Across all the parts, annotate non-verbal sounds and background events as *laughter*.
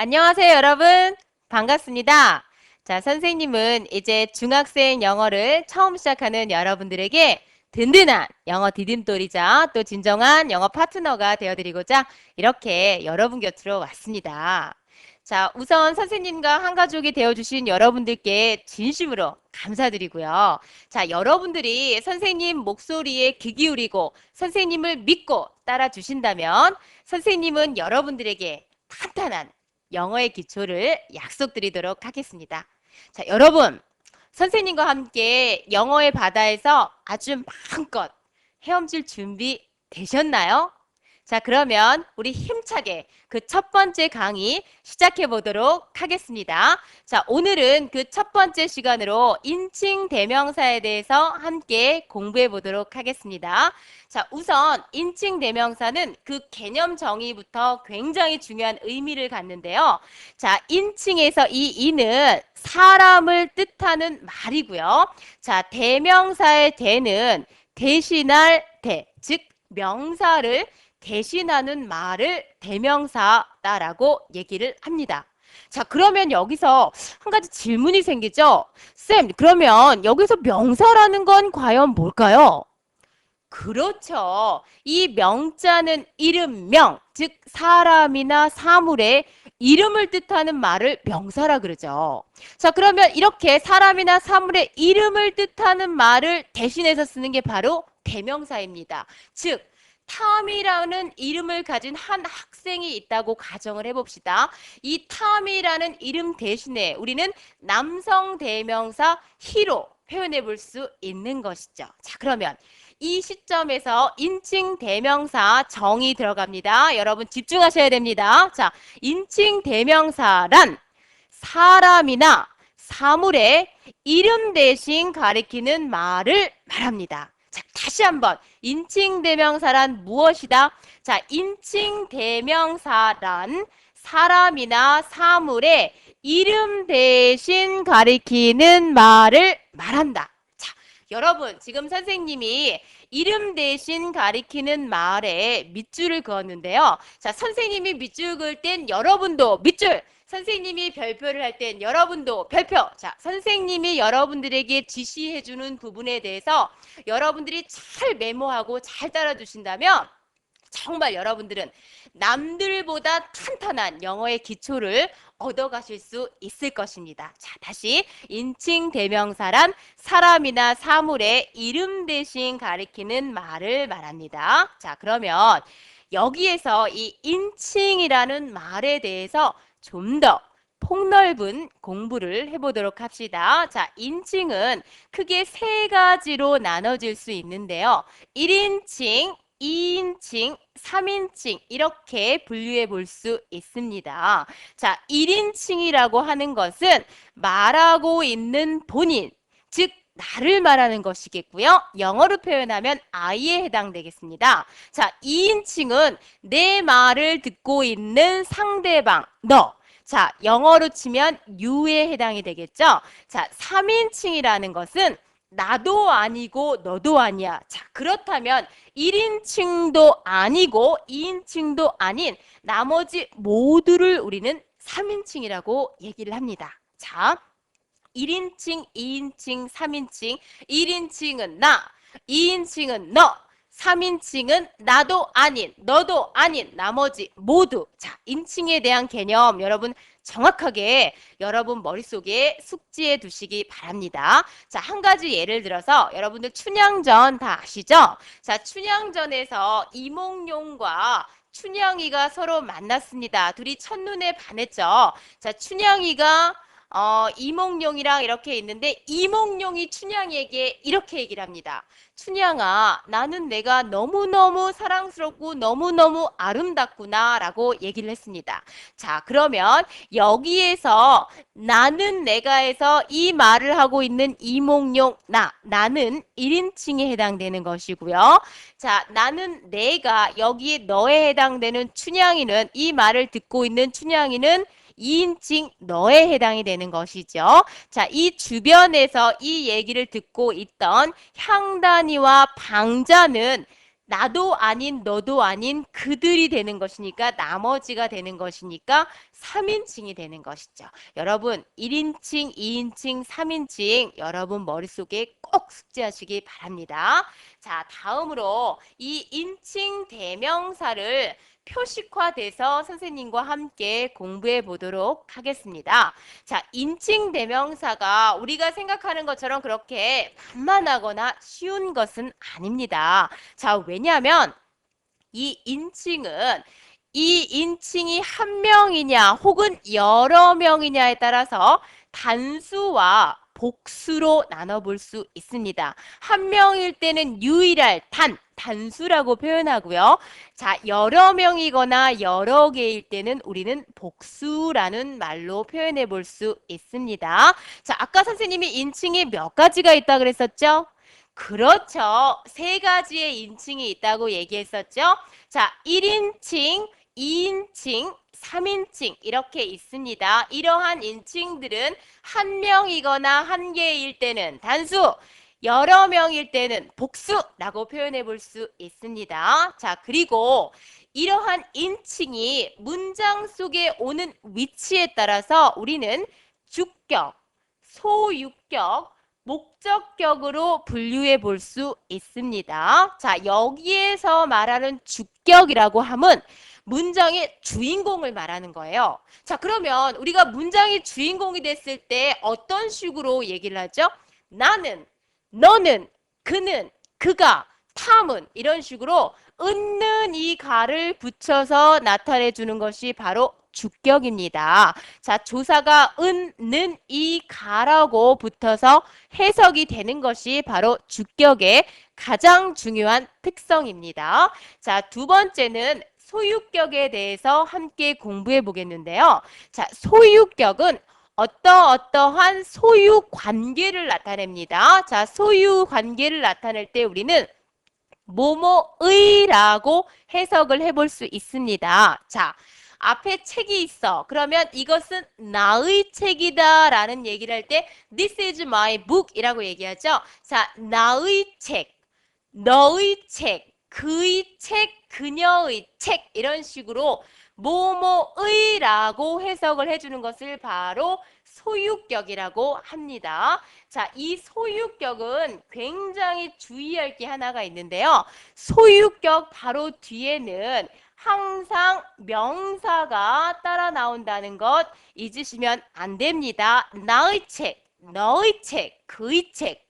안녕하세요, 여러분. 반갑습니다. 자, 선생님은 이제 중학생 영어를 처음 시작하는 여러분들에게 든든한 영어 디딤돌이자 또 진정한 영어 파트너가 되어드리고자 이렇게 여러분 곁으로 왔습니다. 자, 우선 선생님과 한 가족이 되어주신 여러분들께 진심으로 감사드리고요. 자, 여러분들이 선생님 목소리에 귀 기울이고 선생님을 믿고 따라주신다면 선생님은 여러분들에게 탄탄한 영어의 기초를 약속드리도록 하겠습니다. 자, 여러분, 선생님과 함께 영어의 바다에서 아주 마음껏 헤엄칠 준비 되셨나요? 자, 그러면 우리 힘차게 그 첫 번째 강의 시작해 보도록 하겠습니다. 자, 오늘은 그 첫 번째 시간으로 인칭 대명사에 대해서 함께 공부해 보도록 하겠습니다. 자, 우선 인칭 대명사는 그 개념 정의부터 굉장히 중요한 의미를 갖는데요. 자, 인칭에서 이 이는 사람을 뜻하는 말이고요. 자, 대명사의 대는 대신할 대, 즉 명사를 대신하는 말을 대명사다라고 얘기를 합니다. 자, 그러면 여기서 한 가지 질문이 생기죠? 쌤, 그러면 여기서 명사라는 건 과연 뭘까요? 그렇죠. 이 명자는 이름명, 즉 사람이나 사물의 이름을 뜻하는 말을 명사라 그러죠. 자, 그러면 이렇게 사람이나 사물의 이름을 뜻하는 말을 대신해서 쓰는 게 바로 대명사입니다. 즉, 탐이라는 이름을 가진 한 학생이 있다고 가정을 해봅시다. 이 탐이라는 이름 대신에 우리는 남성 대명사 히로 표현해 볼 수 있는 것이죠. 자, 그러면 이 시점에서 인칭 대명사 정의 들어갑니다. 여러분 집중하셔야 됩니다. 자, 인칭 대명사란 사람이나 사물의 이름 대신 가리키는 말을 말합니다. 자, 다시 한번 인칭 대명사란 무엇이다? 자, 인칭 대명사란 사람이나 사물의 이름 대신 가리키는 말을 말한다. 자, 여러분, 지금 선생님이 이름 대신 가리키는 말에 밑줄을 그었는데요. 자, 선생님이 밑줄 그을 땐 여러분도 밑줄, 선생님이 별표를 할 땐 여러분도 별표. 자, 선생님이 여러분들에게 지시해 주는 부분에 대해서 여러분들이 잘 메모하고 잘 따라주신다면 정말 여러분들은 남들보다 탄탄한 영어의 기초를 얻어가실 수 있을 것입니다. 자, 다시 인칭 대명사란 사람이나 사물의 이름 대신 가리키는 말을 말합니다. 자, 그러면 여기에서 이 인칭이라는 말에 대해서 좀 더 폭넓은 공부를 해보도록 합시다. 자, 인칭은 크게 세 가지로 나눠질 수 있는데요. 1인칭, 2인칭, 3인칭 이렇게 분류해 볼 수 있습니다. 자, 1인칭이라고 하는 것은 말하고 있는 본인, 즉 나를 말하는 것이겠고요. 영어로 표현하면 I에 해당되겠습니다. 자, 2인칭은 내 말을 듣고 있는 상대방, 너. 자, 영어로 치면 you에 해당이 되겠죠. 자, 3인칭이라는 것은 나도 아니고 너도 아니야. 자, 그렇다면 1인칭도 아니고 2인칭도 아닌 나머지 모두를 우리는 3인칭이라고 얘기를 합니다. 자, 1인칭, 2인칭, 3인칭, 1인칭은 나, 2인칭은 너, 3인칭은 나도 아닌, 너도 아닌, 나머지 모두. 자, 인칭에 대한 개념 여러분 정확하게 여러분 머릿속에 숙지해 두시기 바랍니다. 자, 한 가지 예를 들어서 여러분들 춘향전 다 아시죠? 자, 춘향전에서 이몽룡과 춘향이가 서로 만났습니다. 둘이 첫눈에 반했죠. 자, 춘향이가 어, 이몽룡이랑 이렇게 있는데 이몽룡이 춘향에게 이렇게 얘기를 합니다. 춘향아, 나는 내가 너무너무 사랑스럽고 너무너무 아름답구나 라고 얘기를 했습니다. 자, 그러면 여기에서 나는 내가에서 이 말을 하고 있는 이몽룡, 나, 나는 1인칭에 해당되는 것이고요. 자, 나는 내가 여기에 너에 해당되는 춘향이는 이 말을 듣고 있는 춘향이는 2인칭 너에 해당이 되는 것이죠. 자, 이 주변에서 이 얘기를 듣고 있던 향단이와 방자는 나도 아닌 너도 아닌 그들이 되는 것이니까 나머지가 되는 것이니까 3인칭이 되는 것이죠. 여러분 1인칭, 2인칭, 3인칭 여러분 머릿속에 꼭 숙지하시기 바랍니다. 자 다음으로 이 인칭 대명사를 표식화돼서 선생님과 함께 공부해 보도록 하겠습니다. 자, 인칭 대명사가 우리가 생각하는 것처럼 그렇게 만만하거나 쉬운 것은 아닙니다. 자, 왜냐하면 이 인칭은 이 인칭이 한 명이냐 혹은 여러 명이냐에 따라서 단수와 복수로 나눠볼 수 있습니다. 한 명일 때는 유일할 단, 단수라고 표현하고요. 자, 여러 명이거나 여러 개일 때는 우리는 복수라는 말로 표현해 볼 수 있습니다. 자, 아까 선생님이 인칭이 몇 가지가 있다 그랬었죠? 그렇죠. 세 가지의 인칭이 있다고 얘기했었죠? 자, 1인칭, 2인칭, 3인칭 이렇게 있습니다. 이러한 인칭들은 한 명이거나 한 개일 때는 단수, 여러 명일 때는 복수라고 표현해 볼 수 있습니다. 자, 그리고 이러한 인칭이 문장 속에 오는 위치에 따라서 우리는 주격, 소유격, 목적격으로 분류해 볼 수 있습니다. 자, 여기에서 말하는 주격이라고 함은 문장의 주인공을 말하는 거예요. 자, 그러면 우리가 문장의 주인공이 됐을 때 어떤 식으로 얘기를 하죠? 나는, 너는, 그는, 그가, 탐은 이런 식으로 은는 이 가를 붙여서 나타내 주는 것이 바로 주격입니다. 자, 조사가 은는 이 가라고 붙어서 해석이 되는 것이 바로 주격의 가장 중요한 특성입니다. 자, 두 번째는 소유격에 대해서 함께 공부해 보겠는데요. 자, 소유격은 어떠 어떠한 소유 관계를 나타냅니다. 자, 소유 관계를 나타낼 때 우리는 뭐뭐의라고 해석을 해볼 수 있습니다. 자, 앞에 책이 있어. 그러면 이것은 나의 책이다 라는 얘기를 할 때 This is my book 이라고 얘기하죠. 자, 나의 책, 너의 책, 그의 책, 그녀의 책 이런 식으로 뭐뭐의라고 해석을 해주는 것을 바로 소유격이라고 합니다. 자, 이 소유격은 굉장히 주의할 게 하나가 있는데요. 소유격 바로 뒤에는 항상 명사가 따라 나온다는 것 잊으시면 안 됩니다. 나의 책, 너의 책, 그의 책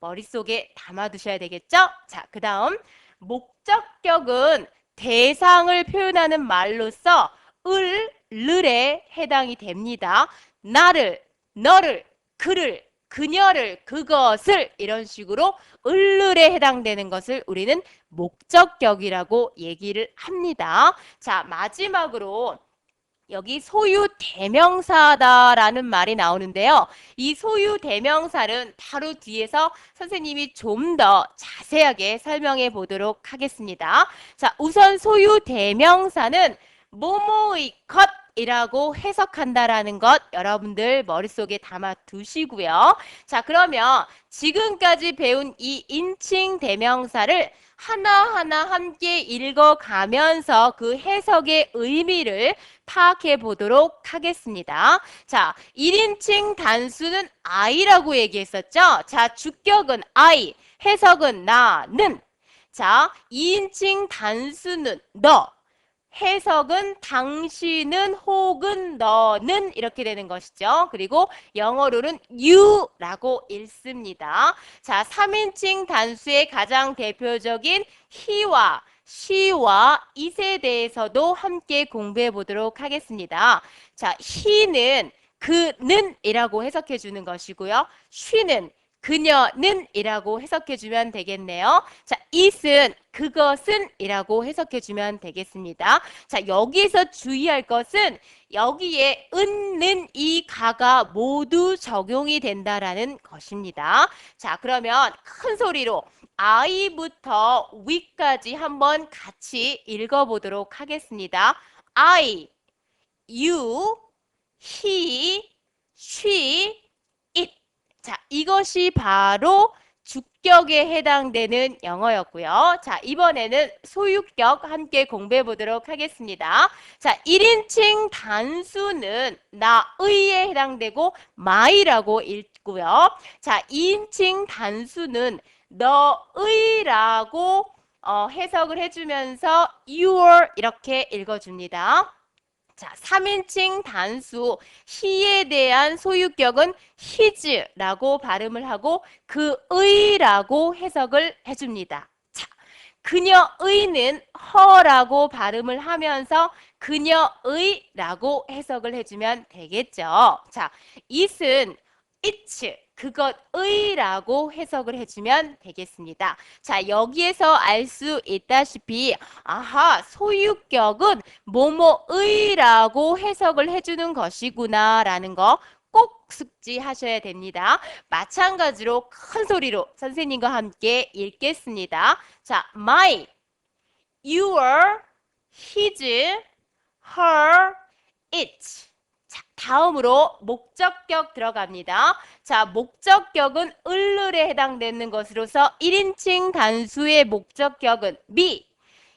머릿속에 담아두셔야 되겠죠? 자, 그 다음 목적격은 대상을 표현하는 말로서 을, 를에 해당이 됩니다. 나를, 너를, 그를, 그녀를, 그것을 이런 식으로 을을에 해당되는 것을 우리는 목적격이라고 얘기를 합니다. 자, 마지막으로 여기 소유 대명사다라는 말이 나오는데요. 이 소유 대명사는 바로 뒤에서 선생님이 좀 더 자세하게 설명해 보도록 하겠습니다. 자, 우선 소유 대명사는 뭐뭐의 것 이라고 해석한다라는 것 여러분들 머릿속에 담아 두시고요. 자, 그러면 지금까지 배운 이 인칭 대명사를 하나하나 함께 읽어가면서 그 해석의 의미를 파악해 보도록 하겠습니다. 자, 1인칭 단수는 I라고 얘기했었죠? 자, 주격은 I, 해석은 나는. 자, 2인칭 단수는 너, 해석은 당신은 혹은 너는 이렇게 되는 것이죠. 그리고 영어로는 you라고 읽습니다. 자, 3인칭 단수의 가장 대표적인 he와 she와 it에 대해서도 함께 공부해 보도록 하겠습니다. 자, he는 그는 이라고 해석해 주는 것이고요. she는 그녀는 이라고 해석해 주면 되겠네요. 자, it은 그것은 이라고 해석해 주면 되겠습니다. 자, 여기에서 주의할 것은 여기에 은는 이 가가 모두 적용이 된다라는 것입니다. 자, 그러면 큰 소리로 I부터 위까지 한번 같이 읽어보도록 하겠습니다. I, you, he, she, 자, 이것이 바로 주격에 해당되는 영어였고요. 자, 이번에는 소유격 함께 공부해 보도록 하겠습니다. 자, 1인칭 단수는 나의에 해당되고 my라고 읽고요. 자, 2인칭 단수는 너의라고 어, 해석을 해주면서 your 이렇게 읽어줍니다. 자, 3인칭 단수 he에 대한 소유격은 his라고 발음을 하고 그의라고 해석을 해줍니다. 자, 그녀의는 her라고 발음을 하면서 그녀의라고 해석을 해주면 되겠죠. 자, it은 its 그것의라고 해석을 해주면 되겠습니다. 자, 여기에서 알 수 있다시피 아하, 소유격은 뭐뭐의라고 해석을 해주는 것이구나라는 거 꼭 숙지하셔야 됩니다. 마찬가지로 큰 소리로 선생님과 함께 읽겠습니다. 자, my, your, his, her, it. 자, 다음으로 목적격 들어갑니다. 자, 목적격은 을을에 해당되는 것으로서 1인칭 단수의 목적격은 me,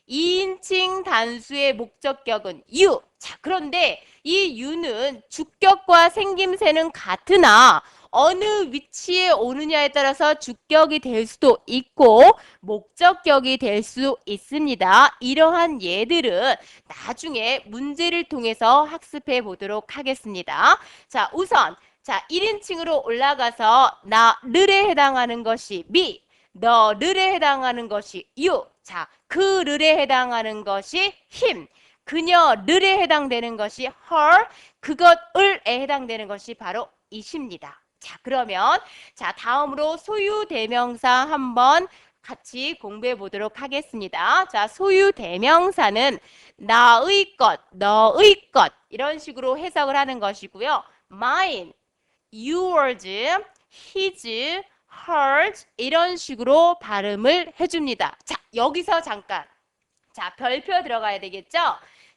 2인칭 단수의 목적격은 you. 자, 그런데 이 you는 주격과 생김새는 같으나 어느 위치에 오느냐에 따라서 주격이 될 수도 있고 목적격이 될 수 있습니다. 이러한 예들은 나중에 문제를 통해서 학습해 보도록 하겠습니다. 자, 우선 자, 1인칭으로 올라가서 나를에 해당하는 것이 me, 너를에 해당하는 것이 you. 자, 그를에 해당하는 것이 him. 그녀를에 해당되는 것이 her. 그것을에 해당되는 것이 바로 it입니다. 자, 그러면 자, 다음으로 소유 대명사 한번 같이 공부해 보도록 하겠습니다. 자, 소유 대명사는 나의 것, 너의 것 이런 식으로 해석을 하는 것이고요. mine, yours, his, hers 이런 식으로 발음을 해 줍니다. 자, 여기서 잠깐. 자, 별표 들어가야 되겠죠?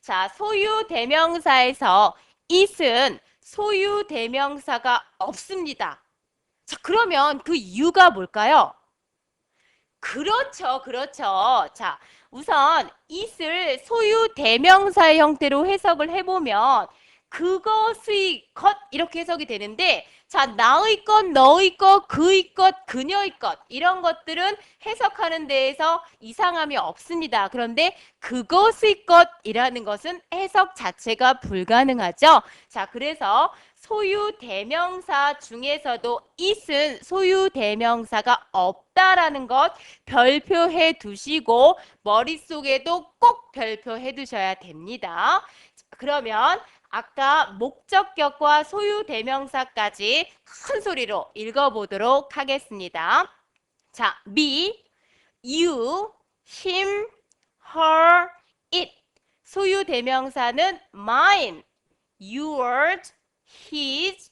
자, 소유 대명사에서 it은 소유 대명사가 없습니다. 자, 그러면 그 이유가 뭘까요? 그렇죠, 그렇죠. 자, 우선 it을 소유 대명사의 형태로 해석을 해보면 그것의 것 이렇게 해석이 되는데 자 나의 것, 너의 것, 그의 것, 그녀의 것 이런 것들은 해석하는 데에서 이상함이 없습니다. 그런데 그것의 것이라는 것은 해석 자체가 불가능하죠. 자 그래서 소유 대명사 중에서도 it은 소유 대명사가 없다라는 것 별표해 두시고 머릿속에도 꼭 별표해 두셔야 됩니다. 그러면 아까 목적격과 소유 대명사까지 큰 소리로 읽어보도록 하겠습니다. 자, me, you, him, her, it. 소유 대명사는 mine, yours, his,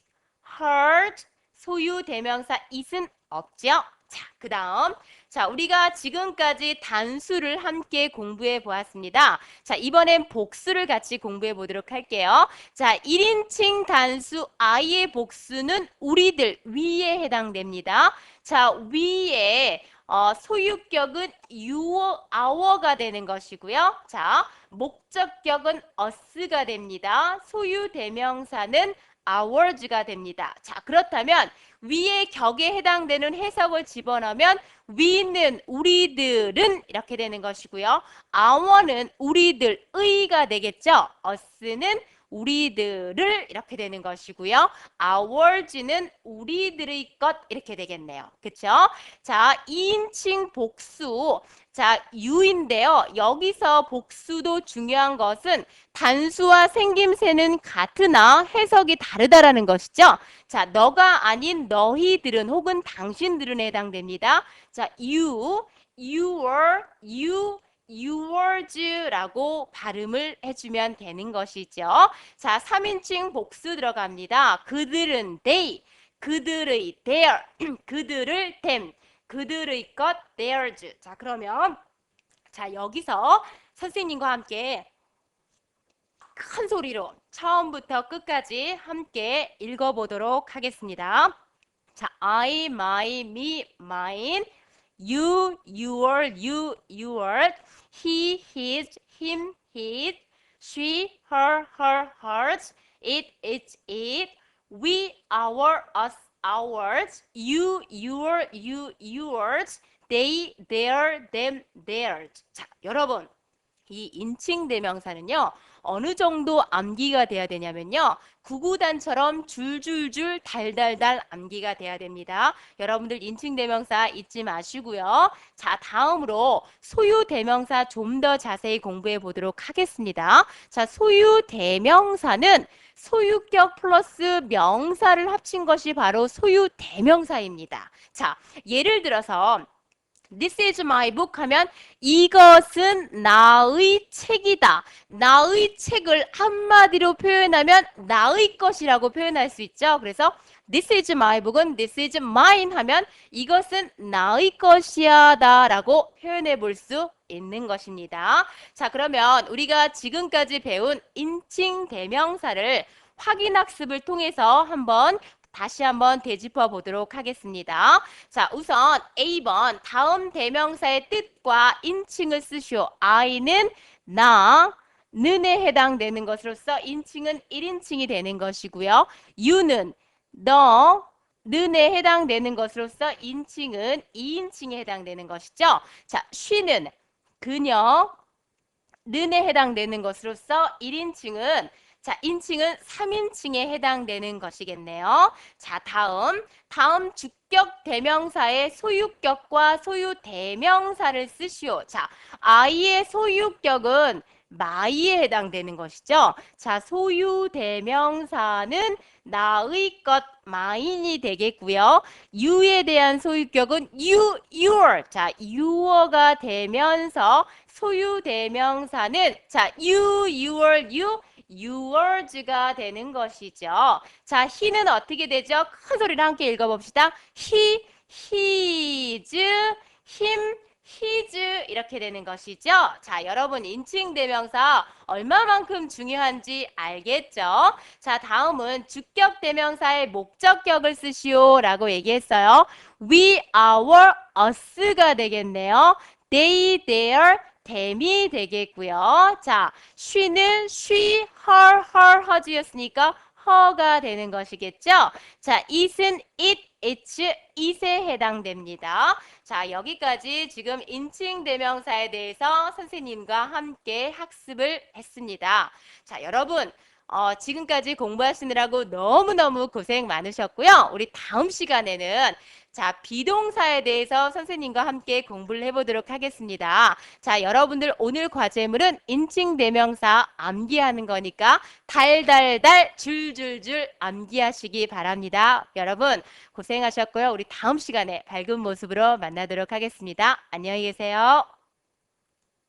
hers. 소유 대명사 it은 없죠. 자, 그 다음. 자, 우리가 지금까지 단수를 함께 공부해 보았습니다. 자, 이번엔 복수를 같이 공부해 보도록 할게요. 자, 1인칭 단수 I의 복수는 우리들, 위에 해당됩니다. 자, 위에 어, 소유격은 your, our가 되는 것이고요. 자, 목적격은 us가 됩니다. 소유 대명사는 ours가 됩니다. 자, 그렇다면 위의 격에 해당되는 해석을 집어넣으면 위는 우리들은 이렇게 되는 것이고요. our는 우리들의가 되겠죠. us는 우리들을 이렇게 되는 것이고요. ours는 우리들의 것 이렇게 되겠네요. 그쵸? 자, 2인칭 복수. 자, 유인데요. 여기서 복수도 중요한 것은 단수와 생김새는 같으나 해석이 다르다라는 것이죠. 자, 너가 아닌 너희들은 혹은 당신들은 해당됩니다. 자, you, your, you, yours라고 발음을 해주면 되는 것이죠. 자, 3인칭 복수 들어갑니다. 그들은 they, 그들의 their, *clears throat* 그들을 them, 그들의 것 theirs. 자, 그러면 자, 여기서 선생님과 함께 큰 소리로 처음부터 끝까지 함께 읽어보도록 하겠습니다. 자, I, my, me, mine, you, your, you, your, he, his, him, his, she, her, her, hers, it, its, it, we, our, us, ours, you, your, you, yours, they, their, them, theirs. 자, 여러분. 이 인칭 대명사는요. 어느 정도 암기가 돼야 되냐면요. 구구단처럼 줄줄줄 달달달 암기가 돼야 됩니다. 여러분들 인칭 대명사 잊지 마시고요. 자, 다음으로 소유 대명사 좀 더 자세히 공부해 보도록 하겠습니다. 자, 소유 대명사는 소유격 플러스 명사를 합친 것이 바로 소유 대명사입니다. 자, 예를 들어서 This is my book 하면 이것은 나의 책이다. 나의 책을 한마디로 표현하면 나의 것이라고 표현할 수 있죠. 그래서 This is my book은 This is mine 하면 이것은 나의 것이야 다 라고 표현해 볼 수 있는 것입니다. 자, 그러면 우리가 지금까지 배운 인칭 대명사를 확인 학습을 통해서 한번 다시 한번 되짚어 보도록 하겠습니다. 자, 우선 A번 다음 대명사의 뜻과 인칭을 쓰시오. I는 나, 는에 해당되는 것으로서 인칭은 1인칭이 되는 것이고요. You는 너, 는에 해당되는 것으로서 인칭은 2인칭에 해당되는 것이죠. 자, she는 그녀, 는에 해당되는 것으로서 1인칭은 자, 인칭은 3인칭에 해당되는 것이겠네요. 자, 다음. 다음 주격 대명사의 소유격과 소유 대명사를 쓰시오. 자, 아이의 소유격은 마이에 해당되는 것이죠. 자, 소유 대명사는 나의 것 마인이 되겠고요. you에 대한 소유격은 you, your. 자, your가 되면서 소유 대명사는 자, you, your, you yours가 되는 것이죠. 자, he는 어떻게 되죠? 큰 소리로 함께 읽어봅시다. he, his, him, his 이렇게 되는 것이죠. 자, 여러분 인칭 대명사 얼마만큼 중요한지 알겠죠? 자, 다음은 주격 대명사의 목적격을 쓰시오라고 얘기했어요. we, our, us가 되겠네요. they, their, 댐이 되겠고요. 자, she는 she, her, her, her즈였으니까 her가 되는 것이겠죠. 자, it은 it, its, it에 해당됩니다. 자, 여기까지 지금 인칭 대명사에 대해서 선생님과 함께 학습을 했습니다. 자, 여러분. 어, 지금까지 공부하시느라고 너무너무 고생 많으셨고요. 우리 다음 시간에는 자, 비동사에 대해서 선생님과 함께 공부를 해보도록 하겠습니다. 자, 여러분들 오늘 과제물은 인칭 대명사 암기하는 거니까 달달달 줄줄줄 암기하시기 바랍니다. 여러분 고생하셨고요. 우리 다음 시간에 밝은 모습으로 만나도록 하겠습니다. 안녕히 계세요.